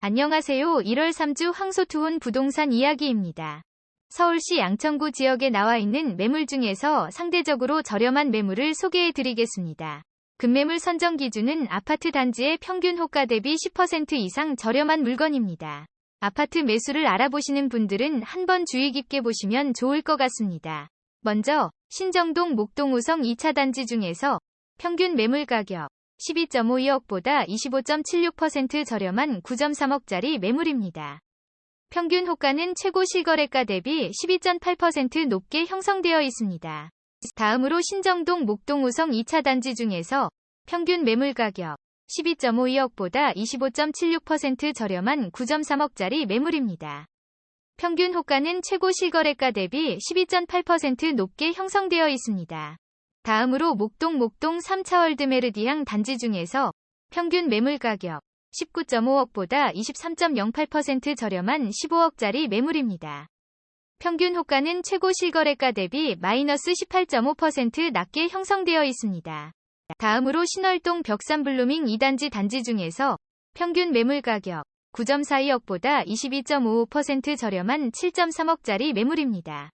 안녕하세요. 1월 3주 황소투혼 부동산 이야기입니다. 서울시 양천구 지역에 나와 있는 매물 중에서 상대적으로 저렴한 매물을 소개해 드리겠습니다. 급매물 선정 기준은 아파트 단지의 평균 호가 대비 10% 이상 저렴한 물건입니다. 아파트 매수를 알아보시는 분들은 한번 주의 깊게 보시면 좋을 것 같습니다. 먼저 신정동 목동우성 2차 단지 중에서 평균 매물 가격 12.52억보다 25.76% 저렴한 9.3억짜리 매물입니다. 평균 호가는 최고 실거래가 대비 12.8% 높게 형성되어 있습니다. 다음으로 신정동 목동 우성 2차 단지 중에서 평균 매물 가격 12.52억보다 25.76% 저렴한 9.3억짜리 매물입니다. 평균 호가는 최고 실거래가 대비 12.8% 높게 형성되어 있습니다. 다음으로 목동 목동 3차 월드메르디앙 단지 중에서 평균 매물 가격 19.5억보다 23.08% 저렴한 15억짜리 매물입니다. 평균 호가는 최고 실거래가 대비 마이너스 18.5% 낮게 형성되어 있습니다. 다음으로 신월동 벽산블루밍 2단지 단지 중에서 평균 매물 가격 9.42억보다 22.55% 저렴한 7.3억짜리 매물입니다.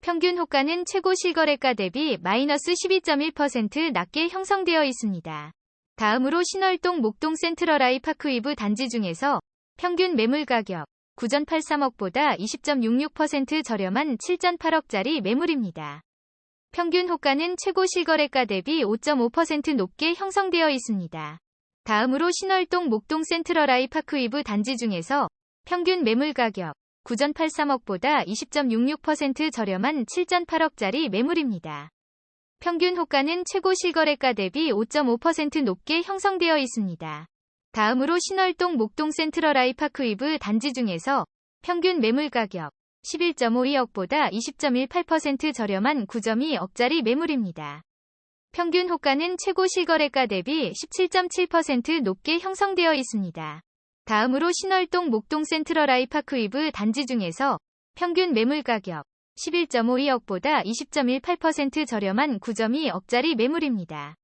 평균 호가는 최고 실거래가 대비 마이너스 12.1% 낮게 형성되어 있습니다. 다음으로 신월동 목동 센트럴아이 파크위브 단지 중에서 평균 매물 가격 9.83억보다 20.66% 저렴한 7.8억짜리 매물입니다. 평균 호가는 최고 실거래가 대비 5.5% 높게 형성되어 있습니다. 다음으로 신월동 목동 센트럴아이 파크위브 단지 중에서 평균 매물 가격 9.83억보다 20.66% 저렴한 7.8억짜리 매물입니다. 평균 호가는 최고 실거래가 대비 5.5% 높게 형성되어 있습니다. 다음으로 신월동 목동 센트럴 아이 파크위브 단지 중에서 평균 매물 가격 11.52억보다 20.18% 저렴한 9.2억짜리 매물입니다. 평균 호가는 최고 실거래가 대비 17.7% 높게 형성되어 있습니다. 다음으로 신월동 목동 센트럴 아이 파크위브 단지 중에서 평균 매물 가격 11.52억보다 20.18% 저렴한 9.2억짜리 매물입니다.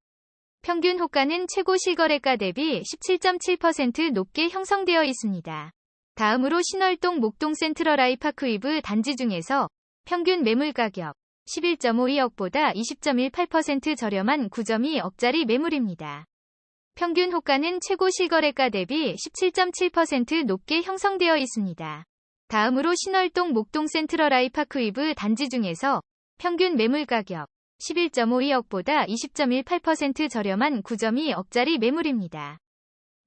평균 호가는 최고 실거래가 대비 17.7% 높게 형성되어 있습니다. 다음으로 신월동 목동 센트럴 아이 파크위브 단지 중에서 평균 매물 가격 11.52억보다 20.18% 저렴한 9.2억짜리 매물입니다. 평균 호가는 최고 실거래가 대비 17.7% 높게 형성되어 있습니다. 다음으로 신월동 목동 센트럴아이 파크위브 단지 중에서 평균 매물 가격 11.52억보다 20.18% 저렴한 9.2억짜리 매물입니다.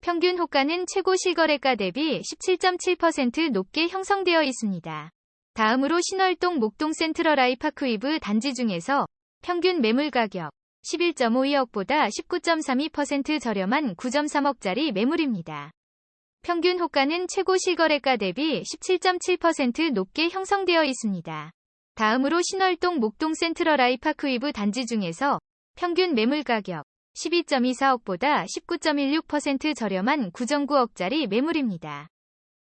평균 호가는 최고 실거래가 대비 17.7% 높게 형성되어 있습니다. 다음으로 신월동 목동 센트럴아이 파크위브 단지 중에서 평균 매물 가격 11.52억보다 19.32% 저렴한 9.3억짜리 매물입니다. 평균 호가는 최고 실거래가 대비 17.7% 높게 형성되어 있습니다. 다음으로 신월동 목동 센트럴 아이 파크 위브 단지 중에서 평균 매물 가격 12.24억보다 19.16% 저렴한 9.9억짜리 매물입니다.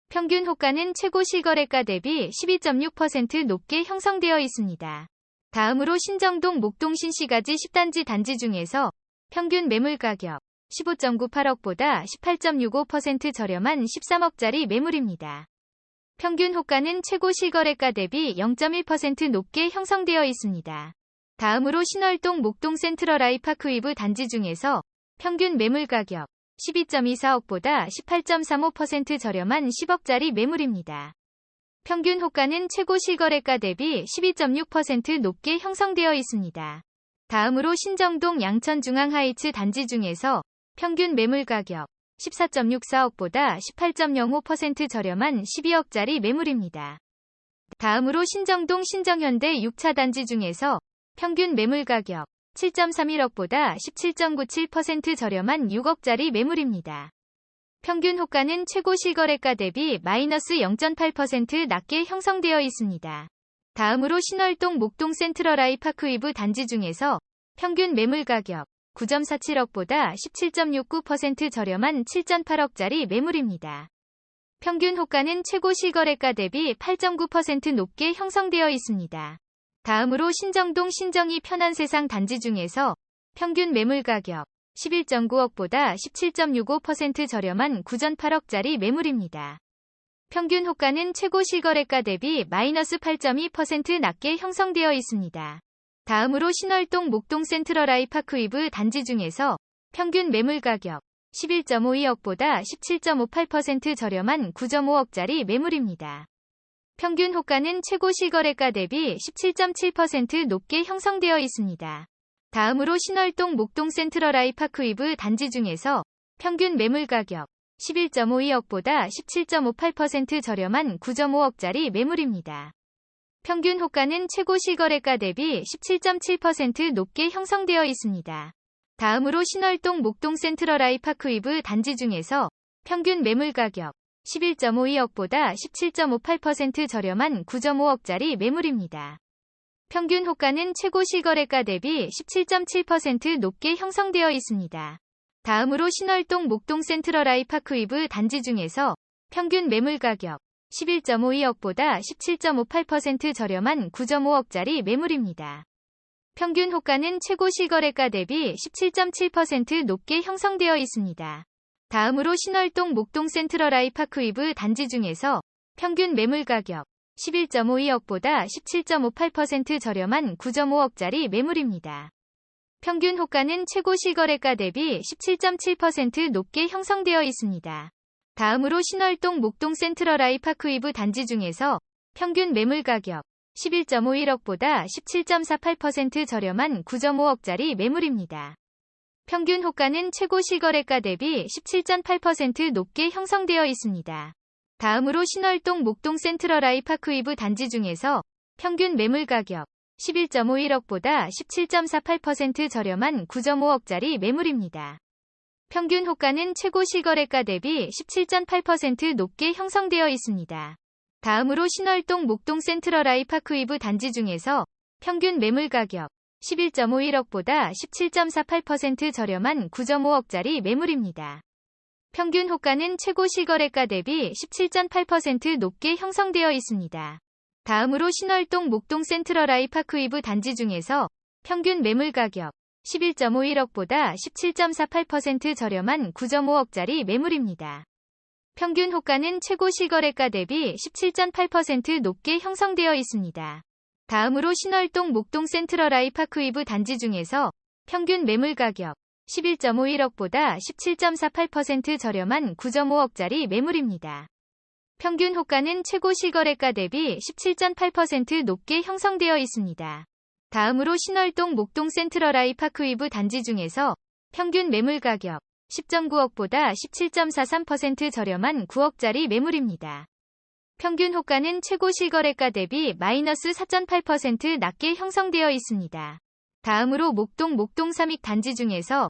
평균 호가는 최고 실거래가 대비 12.6% 높게 형성되어 있습니다. 다음으로 신정동 목동 신시가지 10단지 단지 중에서 평균 매물 가격 15.98억보다 18.65% 저렴한 13억짜리 매물입니다. 평균 호가는 최고 실거래가 대비 0.1% 높게 형성되어 있습니다. 다음으로 신월동 목동 센트럴 아이 파크 위브 단지 중에서 평균 매물 가격 12.24억보다 18.35% 저렴한 10억짜리 매물입니다. 평균 호가는 최고 실거래가 대비 12.6% 높게 형성되어 있습니다. 다음으로 신정동 양천중앙하이츠 단지 중에서 평균 매물 가격 14.64억보다 18.05% 저렴한 12억짜리 매물입니다. 다음으로 신정동 신정현대 6차 단지 중에서 평균 매물 가격 7.31억보다 17.97% 저렴한 6억짜리 매물입니다. 평균 호가는 최고 실거래가 대비 마이너스 0.8% 낮게 형성되어 있습니다. 다음으로 신월동 목동 센트럴아이 파크위브 단지 중에서 평균 매물 가격 9.47억보다 17.69% 저렴한 7.8억짜리 매물입니다. 평균 호가는 최고 실거래가 대비 8.9% 높게 형성되어 있습니다. 다음으로 신정동 신정이 편한 세상 단지 중에서 평균 매물 가격 11.9억보다 17.65% 저렴한 9전 8억짜리 매물입니다. 평균 호가는 최고 실거래가 대비 마이너스 8.2% 낮게 형성되어 있습니다. 다음으로 신월동 목동 센트럴 아이 파크위브 단지 중에서 평균 매물 가격 11.52억보다 17.58% 저렴한 9.5억짜리 매물입니다. 평균 호가는 최고 실거래가 대비 17.7% 높게 형성되어 있습니다. 다음으로 신월동 목동 센트럴 아이파크위브 단지 중에서 평균 매물 가격 11.52억보다 17.58% 저렴한 9.5억짜리 매물입니다. 평균 호가는 최고 실거래가 대비 17.7% 높게 형성되어 있습니다. 다음으로 신월동 목동 센트럴 아이파크위브 단지 중에서 평균 매물 가격 11.52억보다 17.58% 저렴한 9.5억짜리 매물입니다. 평균 호가는 최고 실거래가 대비 17.7% 높게 형성되어 있습니다. 다음으로 신월동 목동 센트럴 아이 파크위브 단지 중에서 평균 매물 가격 11.52억보다 17.58% 저렴한 9.5억짜리 매물입니다. 평균 호가는 최고 실거래가 대비 17.7% 높게 형성되어 있습니다. 다음으로 신월동 목동 센트럴 아이 파크위브 단지 중에서 평균 매물 가격 11.52억보다 17.58% 저렴한 9.5억짜리 매물입니다. 평균 호가는 최고 실거래가 대비 17.7% 높게 형성되어 있습니다. 다음으로 신월동 목동 센트럴 아이 파크위브 단지 중에서 평균 매물 가격 11.51억보다 17.48% 저렴한 9.5억짜리 매물입니다. 평균 호가는 최고 실거래가 대비 17.8% 높게 형성되어 있습니다. 다음으로 신월동 목동 센트럴 아이파크위브 단지 중에서 평균 매물 가격 11.51억보다 17.48% 저렴한 9.5억짜리 매물입니다. 평균 호가는 최고 실거래가 대비 17.8% 높게 형성되어 있습니다. 다음으로 신월동 목동 센트럴 아이파크위브 단지 중에서 평균 매물 가격 11.51억보다 17.48% 저렴한 9.5억짜리 매물입니다. 평균 호가는 최고 실거래가 대비 17.8% 높게 형성되어 있습니다. 다음으로 신월동 목동 센트럴 아이 파크위브 단지 중에서 평균 매물 가격 11.51억보다 17.48% 저렴한 9.5억짜리 매물입니다. 평균 호가는 최고 실거래가 대비 17.8% 높게 형성되어 있습니다. 다음으로 신월동 목동 센트럴 아이 파크위브 단지 중에서 평균 매물 가격 11.51억보다 17.48% 저렴한 9.5억짜리 매물입니다. 평균 호가는 최고 실거래가 대비 17.8% 높게 형성되어 있습니다. 다음으로 신월동 목동 센트럴 아이 파크위브 단지 중에서 평균 매물 가격 10.9억보다 17.43% 저렴한 9억짜리 매물입니다. 평균 호가는 최고 실거래가 대비 마이너스 4.8% 낮게 형성되어 있습니다. 다음으로 목동 목동 삼익 단지 중에서